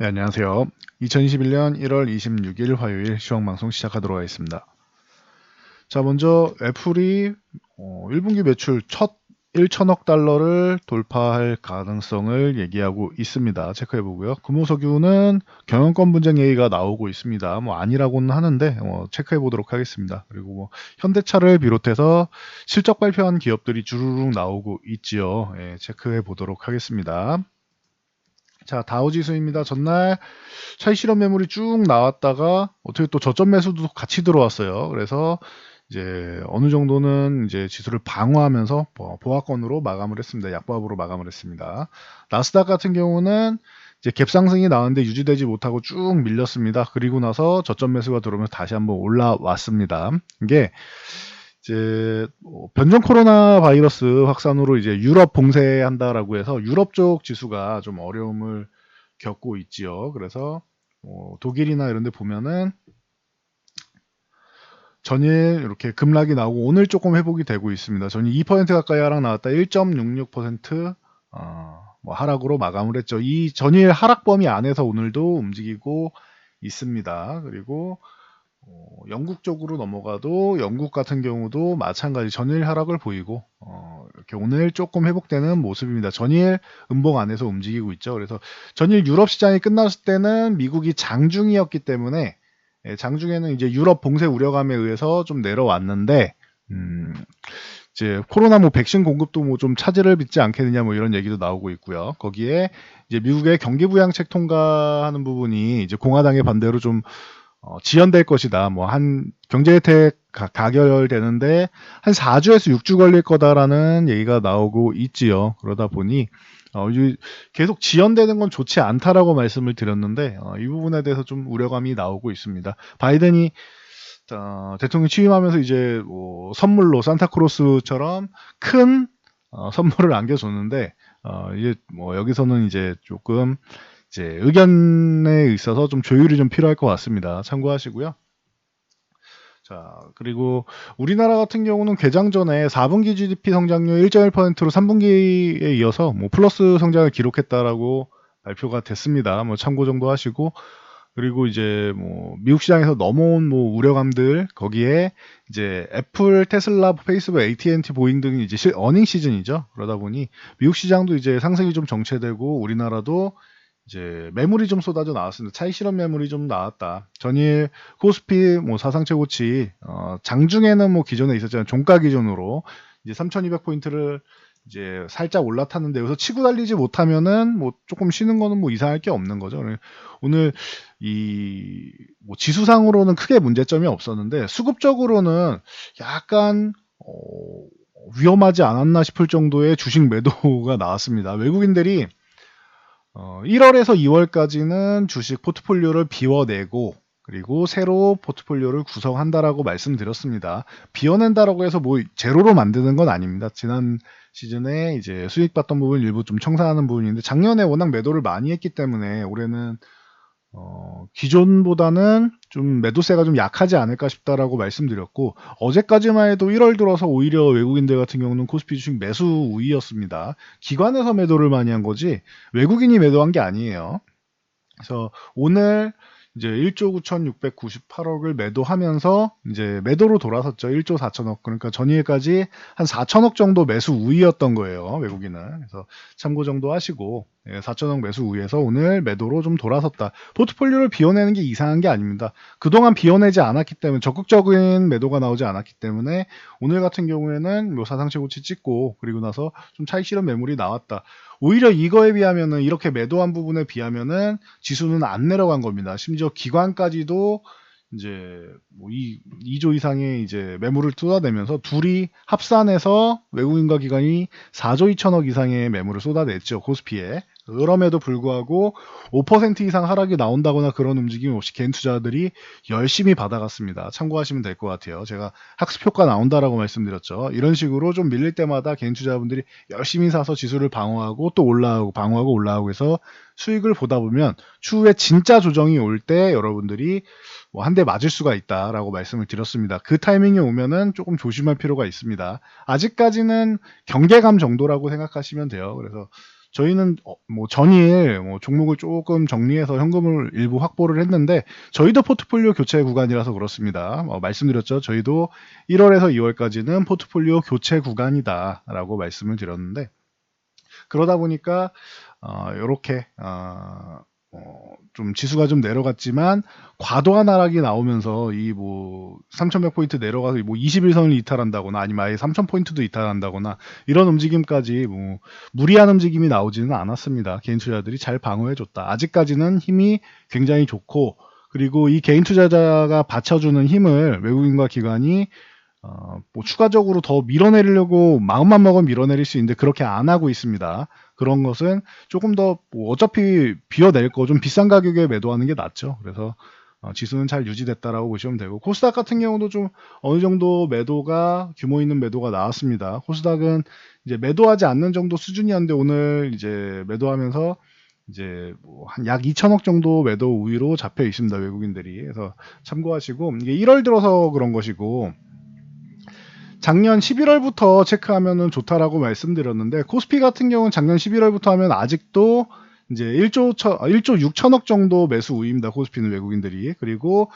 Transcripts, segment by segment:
네, 안녕하세요. 2021년 1월 26일 화요일 시황방송 시작하도록 하겠습니다. 자, 먼저 애플이 어, 1분기 매출 첫 1천억 달러를 돌파할 가능성을 얘기하고 있습니다. 체크해 보고요. 금호석유는 경영권 분쟁 얘기가 나오고 있습니다. 뭐 아니라고는 하는데 어, 체크해 보도록 하겠습니다. 그리고 뭐 현대차를 비롯해서 실적 발표한 기업들이 주르륵 나오고 있지요. 예, 체크해 보도록 하겠습니다. 자, 다우지수입니다. 전날 차익 실현 매물이 쭉 나왔다가 어떻게 또 저점 매수도 같이 들어왔어요. 그래서 이제 어느 정도는 이제 지수를 방어하면서 뭐 보합권으로 마감을 했습니다. 약보합으로 마감을 했습니다. 나스닥 같은 경우는 이제 갭 상승이 나왔는데 유지되지 못하고 쭉 밀렸습니다. 그리고 나서 저점 매수가 들어오면서 다시 한번 올라왔습니다. 이게 이제 뭐 변종 코로나 바이러스 확산으로 이제 유럽 봉쇄한다라고 해서 유럽 쪽 지수가 좀 어려움을 겪고 있지요. 그래서 뭐 독일이나 이런 데 보면은 전일 이렇게 급락이 나오고 오늘 조금 회복이 되고 있습니다. 전일 2% 가까이 하락 나왔다 1.66% 어, 뭐 하락으로 마감을 했죠. 이 전일 하락 범위 안에서 오늘도 움직이고 있습니다. 그리고 어, 영국 쪽으로 넘어가도 영국 같은 경우도 마찬가지 전일 하락을 보이고 어, 이렇게 오늘 조금 회복되는 모습입니다. 전일 음봉 안에서 움직이고 있죠. 그래서 전일 유럽 시장이 끝났을 때는 미국이 장중이었기 때문에 예, 장중에는 이제 유럽 봉쇄 우려감에 의해서 좀 내려왔는데 음, 이제 코로나 뭐 백신 공급도 뭐 좀 차질을 빚지 않겠느냐 뭐 이런 얘기도 나오고 있고요. 거기에 이제 미국의 경기 부양책 통과하는 부분이 이제 공화당의 반대로 좀 어, 지연될 것이다. 뭐 한 경제 혜택 가, 가결되는데 한 4주에서 6주 걸릴 거다라는 얘기가 나오고 있지요. 그러다 보니 어, 이- 계속 지연되는 건 좋지 않다라고 말씀을 드렸는데 어, 이 부분에 대해서 좀 우려감이 나오고 있습니다. 바이든이 어, 대통령 취임하면서 이제 뭐 선물로 산타크로스처럼 큰 어, 선물을 안겨줬는데 어, 이제 뭐 여기서는 이제 조금 이제 의견에 있어서 좀 조율이 좀 필요할 것 같습니다. 참고하시고요. 자, 그리고 우리나라 같은 경우는 개장 전에 4분기 GDP 성장률 1.1%로 3분기에 이어서 뭐 플러스 성장을 기록했다라고 발표가 됐습니다. 뭐 참고 정도 하시고 그리고 이제 뭐 미국 시장에서 넘어온 뭐 우려감들 거기에 이제 애플, 테슬라, 페이스북, AT&T, 보잉 등이 이제 실, 어닝 시즌이죠. 그러다 보니 미국 시장도 이제 상승이 좀 정체되고 우리나라도 이제 매물이 좀 쏟아져 나왔습니다. 차익 실현 매물이 좀 나왔다. 전일 코스피 뭐 사상 최고치 어, 장중에는 뭐 기존에 있었잖아요. 종가 기준으로 이제 3,200 포인트를 이제 살짝 올라탔는데 여기서 치고 달리지 못하면은 뭐 조금 쉬는 거는 뭐 이상할 게 없는 거죠. 오늘 이 뭐 지수상으로는 크게 문제점이 없었는데 수급적으로는 약간 어, 위험하지 않았나 싶을 정도의 주식 매도가 나왔습니다. 외국인들이 어, 1월에서 2월까지는 주식 포트폴리오를 비워내고 그리고 새로 포트폴리오를 구성한다라고 말씀드렸습니다. 비워낸다라고 해서 뭐 제로로 만드는 건 아닙니다. 지난 시즌에 이제 수익 봤던 부분 일부 좀 청산하는 부분인데 작년에 워낙 매도를 많이 했기 때문에 올해는 어, 기존보다는 좀 매도세가 좀 약하지 않을까 싶다라고 말씀드렸고 어제까지만 해도 1월 들어서 오히려 외국인들 같은 경우는 코스피 주식 매수 우위였습니다. 기관에서 매도를 많이 한 거지 외국인이 매도한 게 아니에요. 그래서 오늘 이제 1조 9,698억을 매도하면서 이제 매도로 돌아섰죠. 1조 4천억. 그러니까 전일까지 한 4천억 정도 매수 우위였던 거예요. 외국인은. 그래서 참고 정도 하시고 4천억 매수 우위에서 오늘 매도로 좀 돌아섰다. 포트폴리오를 비워내는 게 이상한 게 아닙니다. 그동안 비워내지 않았기 때문에 적극적인 매도가 나오지 않았기 때문에 오늘 같은 경우에는 뭐 사상 최고치 찍고 그리고 나서 좀 차익 실현 매물이 나왔다. 오히려 이거에 비하면은 이렇게 매도한 부분에 비하면은 지수는 안 내려간 겁니다. 심지어 기관까지도 이제 뭐이 2조 이상의 이제 매물을 쏟아내면서 둘이 합산해서 외국인과 기관이 4조 2천억 이상의 매물을 쏟아냈죠 코스피에 그럼에도 불구하고 5% 이상 하락이 나온다거나 그런 움직임 없이 개인 투자들이 열심히 받아갔습니다. 참고하시면 될 것 같아요. 제가 학습 효과 나온다라고 말씀드렸죠. 이런 식으로 좀 밀릴 때마다 개인 투자분들이 열심히 사서 지수를 방어하고 또 올라가고 방어하고 올라가고 해서 수익을 보다 보면 추후에 진짜 조정이 올 때 여러분들이 뭐 한 대 맞을 수가 있다라고 말씀을 드렸습니다. 그 타이밍이 오면은 조금 조심할 필요가 있습니다. 아직까지는 경계감 정도라고 생각하시면 돼요. 그래서 저희는 어, 뭐 전일 뭐 종목을 조금 정리해서 현금을 일부 확보를 했는데 저희도 포트폴리오 교체 구간이라서 그렇습니다. 어, 말씀드렸죠. 저희도 1월에서 2월까지는 포트폴리오 교체 구간이다라고 말씀을 드렸는데 그러다 보니까 어, 이렇게 어, 어, 좀 지수가 좀 내려갔지만 과도한 하락이 나오면서 이 뭐 3,100포인트 내려가서 뭐 21선을 이탈한다거나 아니면 아예 3,000포인트도 이탈한다거나 이런 움직임까지 뭐 무리한 움직임이 나오지는 않았습니다. 개인 투자자들이 잘 방어해줬다. 아직까지는 힘이 굉장히 좋고 그리고 이 개인 투자자가 받쳐주는 힘을 외국인과 기관이 어, 뭐 추가적으로 더 밀어내리려고 마음만 먹으면 밀어내릴 수 있는데 그렇게 안 하고 있습니다. 그런 것은 조금 더 뭐 어차피 비워낼 거 좀 비싼 가격에 매도하는 게 낫죠. 그래서 어, 지수는 잘 유지됐다라고 보시면 되고 코스닥 같은 경우도 좀 어느 정도 매도가 규모 있는 매도가 나왔습니다. 코스닥은 이제 매도하지 않는 정도 수준이었는데 오늘 이제 매도하면서 이제 뭐 한 약 2천억 정도 매도 우위로 잡혀 있습니다. 외국인들이. 그래서 참고하시고 이게 1월 들어서 그런 것이고 작년 11월부터 체크하면은 좋다라고 말씀드렸는데 코스피 같은 경우는 작년 11월부터 하면 아직도 이제 1조 1조 6천억 정도 매수 우위입니다. 코스피는 외국인들이 그리고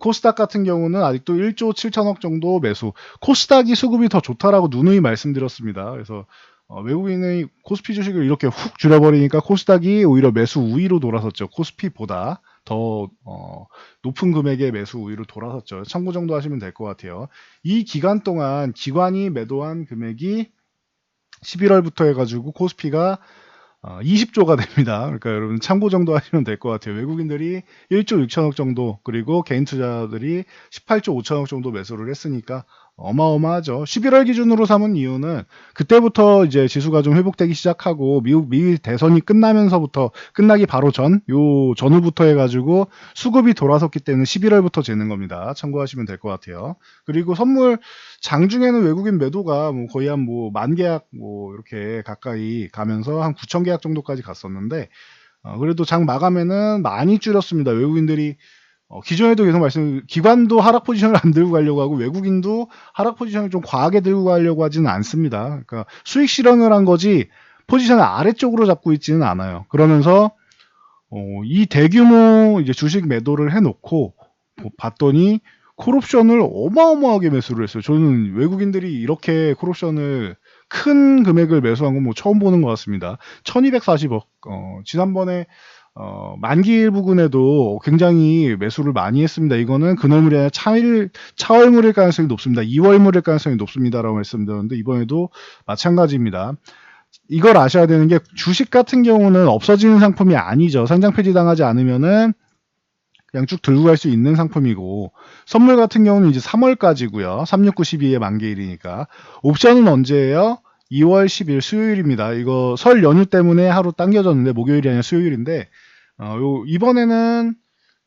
코스닥 같은 경우는 아직도 1조 7천억 정도 매수. 코스닥이 수급이 더 좋다라고 누누이 말씀드렸습니다. 그래서 어, 외국인의 코스피 주식을 이렇게 훅 줄여버리니까 코스닥이 오히려 매수 우위로 돌아섰죠. 코스피보다. 더 어, 높은 금액의 매수 우위로 돌아섰죠. 참고 정도 하시면 될 것 같아요. 이 기간 동안 기관이 매도한 금액이 11월부터 해가지고 코스피가 어, 20조가 됩니다. 그러니까 여러분 참고 정도 하시면 될 것 같아요. 외국인들이 1조 6천억 정도 그리고 개인 투자들이 18조 5천억 정도 매수를 했으니까 어마어마하죠. 11월 기준으로 삼은 이유는 그때부터 이제 지수가 좀 회복되기 시작하고 미국 미 대선이 끝나면서부터 끝나기 바로 전 요 전후부터 해가지고 수급이 돌아섰기 때문에 11월부터 재는 겁니다. 참고하시면 될 것 같아요. 그리고 선물 장중에는 외국인 매도가 뭐 거의 한 뭐 만 계약 뭐 이렇게 가까이 가면서 한 9천 계약 정도까지 갔었는데 어, 그래도 장 마감에는 많이 줄였습니다. 외국인들이 어, 기존에도 계속 말씀, 기관도 하락 포지션을 안 들고 가려고 하고 외국인도 하락 포지션을 좀 과하게 들고 가려고 하지는 않습니다. 그러니까 수익 실현을 한 거지 포지션을 아래쪽으로 잡고 있지는 않아요. 그러면서 어, 이 대규모 이제 주식 매도를 해놓고 봤더니 콜옵션을 어마어마하게 매수를 했어요. 저는 외국인들이 이렇게 콜옵션을 큰 금액을 매수한 건 뭐 처음 보는 것 같습니다. 1240억. 어, 지난번에 어, 만기일 부근에도 굉장히 매수를 많이 했습니다. 이거는 근월물이 아니라 차일, 차월물일 가능성이 높습니다. 2월물일 가능성이 높습니다라고 말씀드렸는데 이번에도 마찬가지입니다. 이걸 아셔야 되는 게 주식 같은 경우는 없어지는 상품이 아니죠. 상장 폐지 당하지 않으면은 그냥 쭉 들고 갈 수 있는 상품이고 선물 같은 경우는 이제 3월까지고요. 369 12의 만기일이니까 옵션은 언제예요? 2월 10일 수요일입니다. 이거 설 연휴 때문에 하루 당겨졌는데 목요일이 아니라 수요일인데 어, 요, 이번에는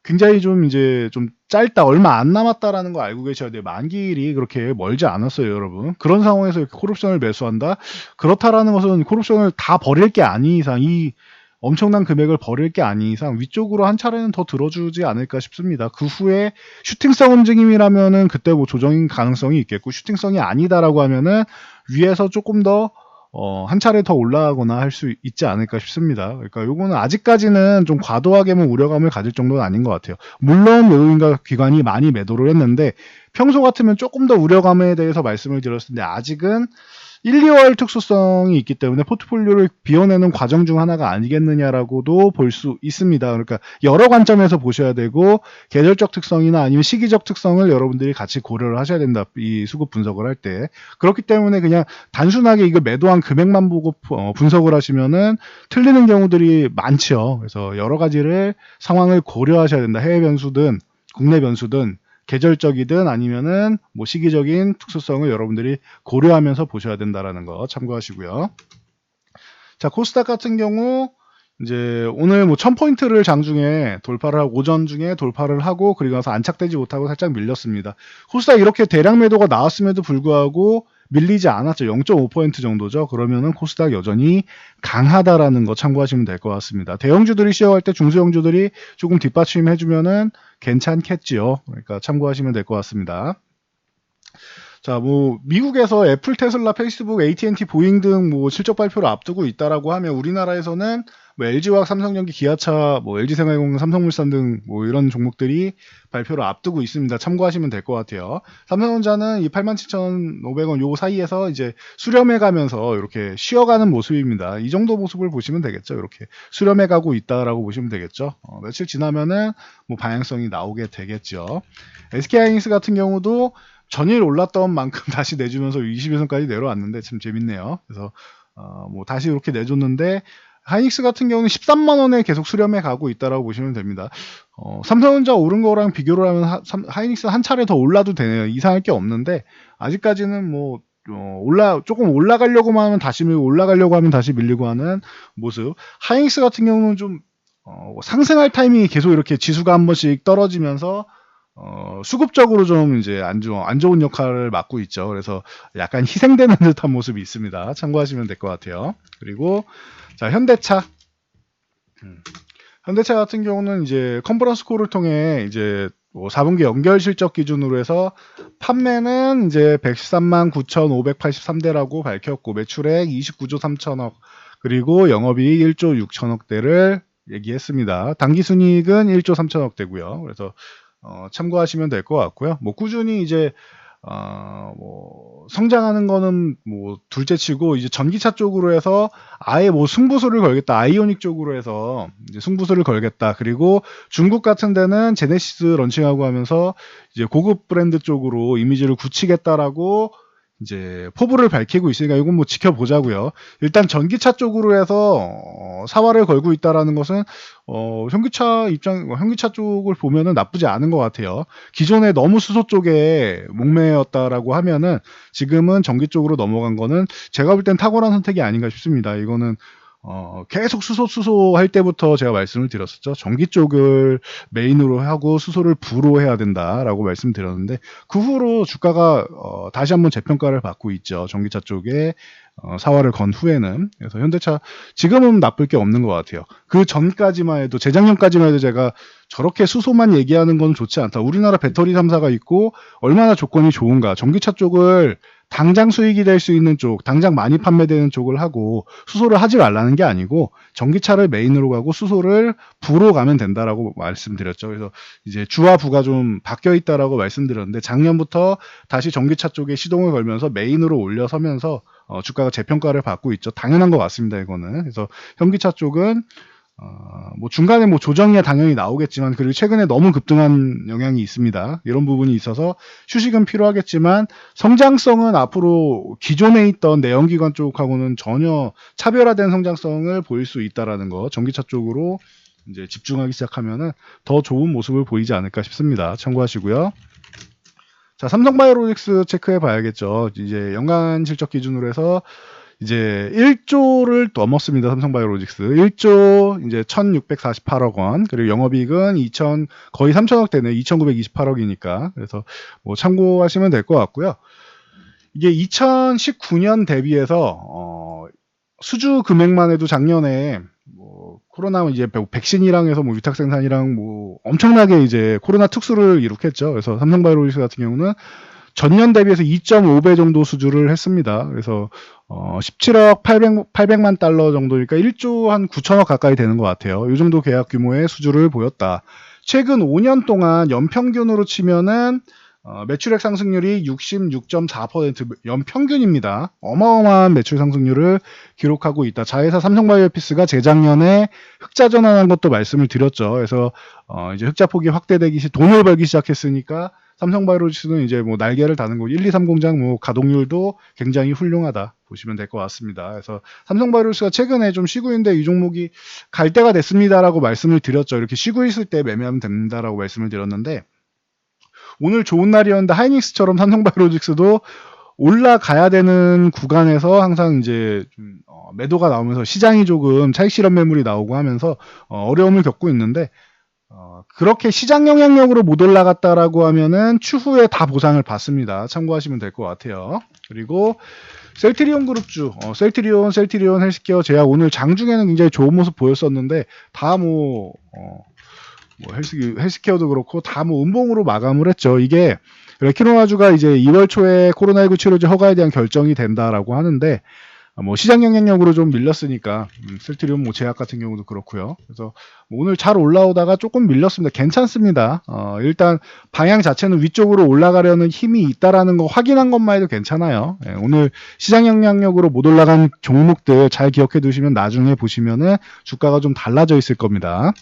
굉장히 좀 이제 좀 짧다, 얼마 안 남았다라는 거 알고 계셔야 돼요. 만기일이 그렇게 멀지 않았어요, 여러분. 그런 상황에서 이렇게 콜옵션을 매수한다? 그렇다라는 것은 콜옵션을 다 버릴 게 아닌 이상, 이 엄청난 금액을 버릴 게 아닌 이상 위쪽으로 한 차례는 더 들어주지 않을까 싶습니다. 그 후에 슈팅성 움직임이라면은 그때 뭐 조정인 가능성이 있겠고 슈팅성이 아니다라고 하면은 위에서 조금 더 어, 한 차례 더 올라가거나 할 수 있지 않을까 싶습니다. 그러니까 요거는 아직까지는 좀 과도하게만 우려감을 가질 정도는 아닌 것 같아요. 물론 외국인과 기관이 많이 매도를 했는데 평소 같으면 조금 더 우려감에 대해서 말씀을 드렸을 텐데 아직은 1, 2월 특수성이 있기 때문에 포트폴리오를 비워내는 과정 중 하나가 아니겠느냐라고도 볼 수 있습니다. 그러니까 여러 관점에서 보셔야 되고 계절적 특성이나 아니면 시기적 특성을 여러분들이 같이 고려를 하셔야 된다. 이 수급 분석을 할 때. 그렇기 때문에 그냥 단순하게 이거 매도한 금액만 보고 어, 분석을 하시면은 틀리는 경우들이 많죠. 그래서 여러 가지를 상황을 고려하셔야 된다. 해외 변수든 국내 변수든 계절적이든 아니면은 뭐 시기적인 특수성을 여러분들이 고려하면서 보셔야 된다라는 거 참고하시고요. 자, 코스닥 같은 경우 이제 오늘 뭐 1000포인트를 장중에 돌파를 하고 오전 중에 돌파를 하고 그리고 나서 안착되지 못하고 살짝 밀렸습니다. 코스닥 이렇게 대량 매도가 나왔음에도 불구하고 밀리지 않았죠. 0.5% 정도죠. 그러면은 코스닥 여전히 강하다라는 거 참고하시면 될 것 같습니다. 대형주들이 시어할 때 중소형주들이 조금 뒷받침 해주면은 괜찮겠지요. 그러니까 참고하시면 될 것 같습니다. 자, 뭐 미국에서 애플, 테슬라, 페이스북, AT&T, 보잉 등 뭐 실적 발표를 앞두고 있다라고 하면 우리나라에서는 뭐 LG화학, 삼성전기, 기아차, 뭐 LG생활공학, 삼성물산 등 뭐 이런 종목들이 발표를 앞두고 있습니다. 참고하시면 될 것 같아요. 삼성전자는 이 87,500원 요 사이에서 이제 수렴해 가면서 이렇게 쉬어가는 모습입니다. 이 정도 모습을 보시면 되겠죠. 이렇게 수렴해 가고 있다라고 보시면 되겠죠. 어, 며칠 지나면은 뭐 방향성이 나오게 되겠죠. SK하이닉스 같은 경우도 전일 올랐던 만큼 다시 내주면서 21선까지 내려왔는데 참 재밌네요. 그래서 어, 뭐 다시 이렇게 내줬는데 하이닉스 같은 경우는 13만 원에 계속 수렴해 가고 있다라고 보시면 됩니다. 어, 삼성전자 오른 거랑 비교를 하면 하, 삼, 하이닉스 한 차례 더 올라도 되네요. 이상할 게 없는데 아직까지는 뭐 어, 올라 조금 올라가려고만 하면 다시 밀고 올라가려고 하면 다시 밀리고 하는 모습. 하이닉스 같은 경우는 좀 어, 상승할 타이밍이 계속 이렇게 지수가 한 번씩 떨어지면서 어, 수급적으로 좀 이제 안, 좋, 안 좋은 역할을 맡고 있죠. 그래서 약간 희생되는 듯한 모습이 있습니다. 참고하시면 될 것 같아요. 그리고 자 현대차 음, 현대차 같은 경우는 이제 컨퍼런스 콜을 통해 이제 뭐 4분기 연결 실적 기준으로 해서 판매는 이제 113만 9,583대라고 밝혔고 매출액 29조 3천억 그리고 영업이익 1조 6천억대를 얘기했습니다. 당기 순이익은 1조 3천억 대고요. 그래서 어, 참고하시면 될 것 같고요. 뭐 꾸준히 이제 어, 뭐 성장하는 거는 뭐 둘째치고 이제 전기차 쪽으로 해서 아예 뭐 승부수를 걸겠다 아이오닉 쪽으로 해서 이제 승부수를 걸겠다 그리고 중국 같은 데는 제네시스 런칭하고 하면서 이제 고급 브랜드 쪽으로 이미지를 굳히겠다라고 이제 포부를 밝히고 있으니까 이건 뭐 지켜보자고요. 일단 전기차 쪽으로 해서 어, 사활을 걸고 있다라는 것은 어, 현기차 입장, 현기차 쪽을 보면은 나쁘지 않은 것 같아요. 기존에 너무 수소 쪽에 목매였다라고 하면은 지금은 전기 쪽으로 넘어간 거는 제가 볼 땐 탁월한 선택이 아닌가 싶습니다. 이거는 어, 계속 수소 수소 할 때부터 제가 말씀을 드렸었죠. 전기 쪽을 메인으로 하고 수소를 부로 해야 된다라고 말씀드렸는데 그 후로 주가가 어, 다시 한번 재평가를 받고 있죠. 전기차 쪽에 어, 사활을 건 후에는 그래서 현대차 지금은 나쁠 게 없는 것 같아요. 그 전까지만 해도 재작년까지만 해도 제가 저렇게 수소만 얘기하는 건 좋지 않다. 우리나라 배터리 3사가 있고 얼마나 조건이 좋은가. 전기차 쪽을 당장 수익이 될 수 있는 쪽, 당장 많이 판매되는 쪽을 하고 수소를 하지 말라는 게 아니고 전기차를 메인으로 가고 수소를 부로 가면 된다라고 말씀드렸죠. 그래서 이제 주와 부가 좀 바뀌어 있다라고 말씀드렸는데 작년부터 다시 전기차 쪽에 시동을 걸면서 메인으로 올려서면서 어, 주가가 재평가를 받고 있죠. 당연한 것 같습니다. 이거는 그래서 현기차 쪽은 어, 뭐 중간에 뭐 조정이 당연히 나오겠지만 그리고 최근에 너무 급등한 영향이 있습니다. 이런 부분이 있어서 휴식은 필요하겠지만 성장성은 앞으로 기존에 있던 내연기관 쪽하고는 전혀 차별화된 성장성을 보일 수 있다라는 거 전기차 쪽으로 이제 집중하기 시작하면은 더 좋은 모습을 보이지 않을까 싶습니다. 참고하시고요. 자, 삼성바이오로직스 체크해 봐야겠죠. 이제 연간 실적 기준으로 해서 이제 1조를 넘었습니다. 삼성바이오로직스 1조 이제 1,648억 원 그리고 영업이익은 2천 거의 3천억 대네 2,928억이니까 그래서 뭐 참고하시면 될 것 같고요. 이게 2019년 대비해서 어, 수주 금액만 해도 작년에 뭐 코로나 이제 백신이랑 해서 뭐 위탁 생산이랑 뭐 엄청나게 이제 코로나 특수를 이룩했죠. 그래서 삼성바이오로직스 같은 경우는 전년 대비해서 2.5배 정도 수주를 했습니다. 그래서 어, 17억 800, 800만 달러 정도니까 1조 한 9천억 가까이 되는 것 같아요. 이 정도 계약 규모의 수주를 보였다. 최근 5년 동안 연평균으로 치면은 어, 매출액 상승률이 66.4% 연평균입니다. 어마어마한 매출 상승률을 기록하고 있다. 자회사 삼성바이오피스가 재작년에 흑자 전환한 것도 말씀을 드렸죠. 그래서 어, 이제 흑자 폭이 확대되기 시 돈을 벌기 시작했으니까 삼성 바이오로직스는 이제 뭐 날개를 다는 거 1, 2, 3 공장 뭐 가동률도 굉장히 훌륭하다 보시면 될 것 같습니다. 그래서 삼성 바이오로직스가 최근에 좀 쉬고 있는데 이 종목이 갈 때가 됐습니다라고 말씀을 드렸죠. 이렇게 쉬고 있을 때 매매하면 됩니다라고 말씀을 드렸는데 오늘 좋은 날이었는데 하이닉스처럼 삼성 바이오로직스도 올라가야 되는 구간에서 항상 이제 좀 어, 매도가 나오면서 시장이 조금 차익 실험 매물이 나오고 하면서 어, 어려움을 겪고 있는데 어, 그렇게 시장 영향력으로 못 올라갔다라고 하면은 추후에 다 보상을 받습니다. 참고하시면 될 것 같아요. 그리고 셀트리온 그룹주, 어, 셀트리온, 셀트리온 헬스케어 제약 오늘 장중에는 굉장히 좋은 모습 보였었는데 다 뭐, 어, 뭐 헬스 헬스케어도 그렇고 다 뭐 음봉으로 마감을 했죠. 이게 레키노아주가 이제 2월 초에 코로나19 치료제 허가에 대한 결정이 된다라고 하는데 아, 뭐 시장 영향력으로 좀 밀렸으니까 음, 슬트리움 뭐 제약 같은 경우도 그렇고요. 그래서 뭐 오늘 잘 올라오다가 조금 밀렸습니다. 괜찮습니다. 어, 일단 방향 자체는 위쪽으로 올라가려는 힘이 있다라는 거 확인한 것만 해도 괜찮아요. 예, 오늘 시장 영향력으로 못 올라간 종목들 잘 기억해 두시면 나중에 보시면은 주가가 좀 달라져 있을 겁니다.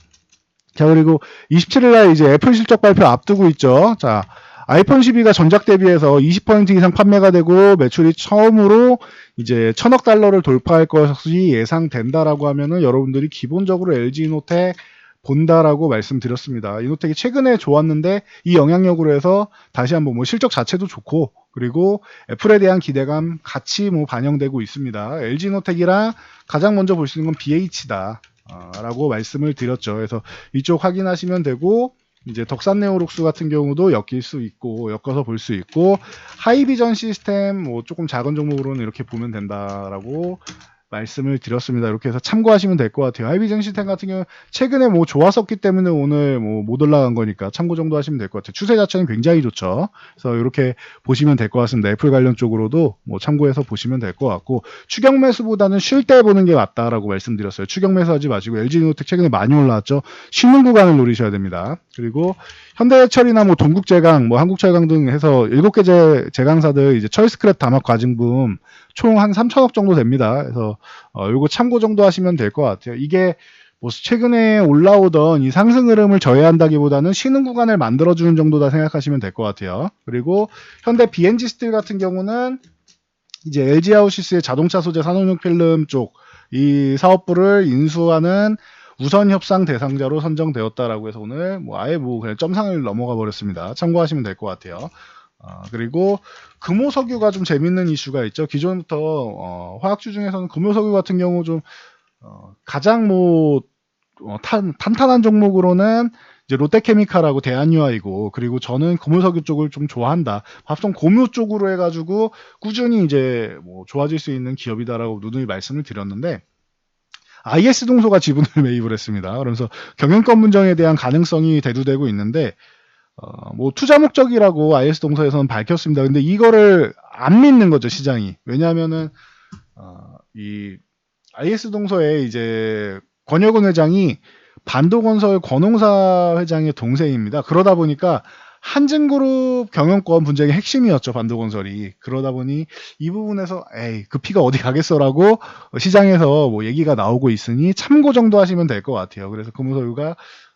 자 그리고 27일 날 이제 애플 실적 발표 앞두고 있죠. 자 아이폰 12가 전작 대비해서 20% 이상 판매가 되고 매출이 처음으로 이제 천억 달러를 돌파할 것이 예상된다라고 하면은 여러분들이 기본적으로 LG 이노텍 본다라고 말씀드렸습니다. 이노텍이 최근에 좋았는데 이 영향력으로 해서 다시 한번 뭐 실적 자체도 좋고 그리고 애플에 대한 기대감 같이 뭐 반영되고 있습니다. LG 이노텍이랑 가장 먼저 볼 수 있는 건 BH다. 어, 라고 말씀을 드렸죠. 그래서 이쪽 확인하시면 되고 이제 덕산네오록스 같은 경우도 엮일 수 있고 엮어서 볼 수 있고 하이비전 시스템 뭐 조금 작은 종목으로는 이렇게 보면 된다라고 말씀을 드렸습니다. 이렇게 해서 참고하시면 될 것 같아요. 하이비전 시스템 같은 경우 는 최근에 뭐 좋았었기 때문에 오늘 뭐 못 올라간 거니까 참고 정도 하시면 될 것 같아요. 추세 자체는 굉장히 좋죠. 그래서 이렇게 보시면 될 것 같습니다. 애플 관련 쪽으로도 뭐 참고해서 보시면 될 것 같고 추경 매수보다는 쉴 때 보는 게 맞다라고 말씀드렸어요. 추경 매수하지 마시고 LG노텍 최근에 많이 올라왔죠. 쉬는 구간을 노리셔야 됩니다. 그리고 현대철이나 뭐 동국제강, 뭐 한국철강 등 해서 7개 제, 제강사들 이제 철스크랩 담합 과징금 총 한 3천억 정도 됩니다. 그래서 어, 요거 참고 정도 하시면 될 것 같아요. 이게 뭐 최근에 올라오던 이 상승 흐름을 저해한다기보다는 쉬는 구간을 만들어주는 정도다 생각하시면 될 것 같아요. 그리고 현대 BNG 스틸 같은 경우는 이제 LG 하우시스의 자동차 소재 산업용 필름 쪽 이 사업부를 인수하는 우선 협상 대상자로 선정되었다라고 해서 오늘 뭐 아예 뭐 그냥 점상을 넘어가 버렸습니다. 참고하시면 될 것 같아요. 어, 그리고 금호석유가 좀 재밌는 이슈가 있죠. 기존부터 어, 화학주 중에서는 금호석유 같은 경우 좀 어, 가장 뭐 어, 탄, 탄탄한 종목으로는 이제 롯데케미칼하고 대한유아이고 그리고 저는 금호석유 쪽을 좀 좋아한다. 밥송 고무 쪽으로 해가지고 꾸준히 이제 뭐 좋아질 수 있는 기업이다라고 누누이 말씀을 드렸는데 IS 동소가 지분을 매입을 했습니다. 그러면서 경영권 분정에 대한 가능성이 대두되고 있는데 어, 뭐 투자 목적이라고 IS 동서에서는 밝혔습니다. 근데 이거를 안 믿는 거죠 시장이. 왜냐하면은 어, 이 IS 동서에 이제 권혁은 회장이 반도건설 권홍사 회장의 동생입니다. 그러다 보니까 한진그룹 경영권 분쟁의 핵심이었죠 반도건설이 그러다 보니 이 부분에서 에이 그 피가 어디 가겠어라고 시장에서 뭐 얘기가 나오고 있으니 참고 정도 하시면 될 것 같아요. 그래서 금호석유가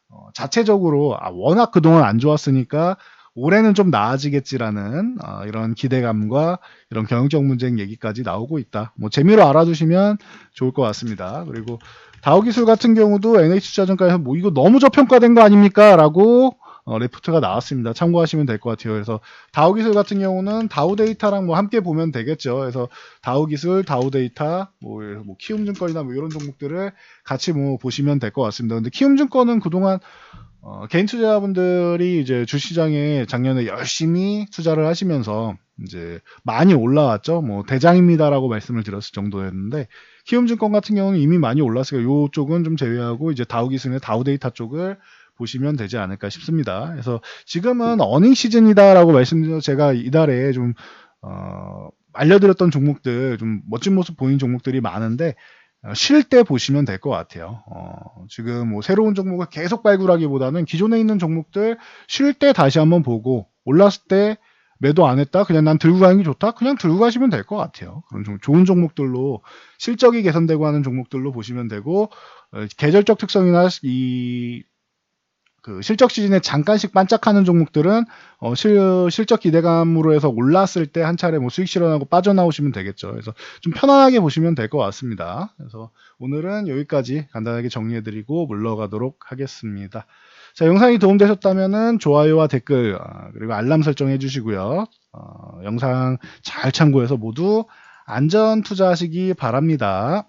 어, 자체적으로 아, 워낙 그동안 안 좋았으니까 올해는 좀 나아지겠지라는 어, 이런 기대감과 이런 경영적 문제 얘기까지 나오고 있다. 뭐 재미로 알아두시면 좋을 것 같습니다. 그리고 다우기술 같은 경우도 NH투자증권에서 뭐 이거 너무 저평가된 거 아닙니까?라고 어, 레포트가 나왔습니다. 참고하시면 될 것 같아요. 그래서 다우 기술 같은 경우는 다우 데이터랑 뭐 함께 보면 되겠죠. 그래서 다우 기술, 다우 데이터, 뭐, 뭐 키움 증권이나 뭐 이런 종목들을 같이 뭐 보시면 될 것 같습니다. 근데 키움 증권은 그동안 어, 개인 투자분들이 이제 주시장에 작년에 열심히 투자를 하시면서 이제 많이 올라왔죠. 뭐 대장입니다라고 말씀을 드렸을 정도였는데 키움증권 같은 경우는 이미 많이 올랐어요. 요쪽은 좀 제외하고 이제 다우 기술의 다우 데이터 쪽을 보시면 되지 않을까 싶습니다. 그래서 지금은 어닝 시즌이다라고 말씀드려 제가 이달에 좀 어, 알려드렸던 종목들 좀 멋진 모습 보인 종목들이 많은데 어, 쉴때 보시면 될 것 같아요. 어, 지금 뭐 새로운 종목을 계속 발굴하기보다는 기존에 있는 종목들 쉴 때 다시 한번 보고 올랐을 때 매도 안 했다? 그냥 난 들고 가는 게 좋다? 그냥 들고 가시면 될 것 같아요. 그런 좀 좋은 종목들로 실적이 개선되고 하는 종목들로 보시면 되고 어, 계절적 특성이나 이 그 실적 시즌에 잠깐씩 반짝하는 종목들은 어, 실, 실적 기대감으로 해서 올랐을 때 한 차례 뭐 수익 실현하고 빠져나오시면 되겠죠. 그래서 좀 편안하게 보시면 될 것 같습니다. 그래서 오늘은 여기까지 간단하게 정리해드리고 물러가도록 하겠습니다. 자, 영상이 도움되셨다면 좋아요와 댓글 아, 그리고 알람 설정해 주시고요. 어, 영상 잘 참고해서 모두 안전 투자하시기 바랍니다.